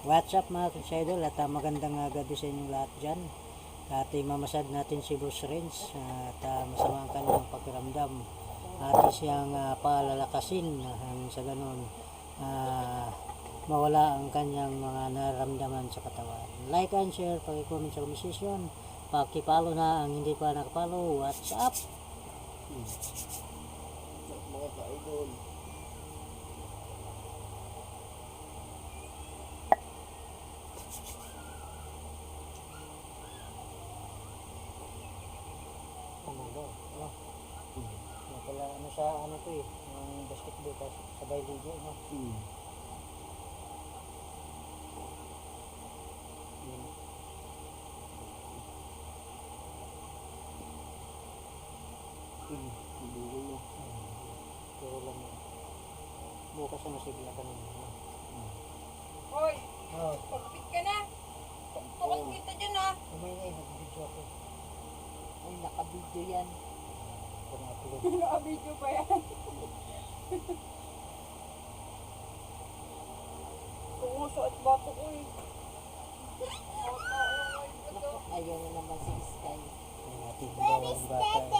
What's up mga konsyidol at ah, magandang ah, gabi sa inyong lahat dyan. At imamasad natin si Boss Renz at ah, masama ang kanyang pakiramdam. At siyang uh, palalakasin ah, hang sa ganun ah, mawala ang kanyang mga naramdaman sa katawan. Like and share, pag-comment sa komisisyon. Pakipalo na ang hindi pa nakapalo. What's up? mga ka-idol. Ano ba? Ano? Ano pala, ano sa ano to eh, yung basketball kasi sabay ligo, no? Hmm. Hmm. Hindi ko na. Pero lang. Bukas na masigla ka naman. No? Hoy, Oh, pagpit ka na. Pagpukas kita dyan ha. umay na eh, nag-video ako. Ay, nakabidyo yan. Naka-video pa yan. Tumuso at bato ko eh. Ayaw na naman si Sky. Baby, stay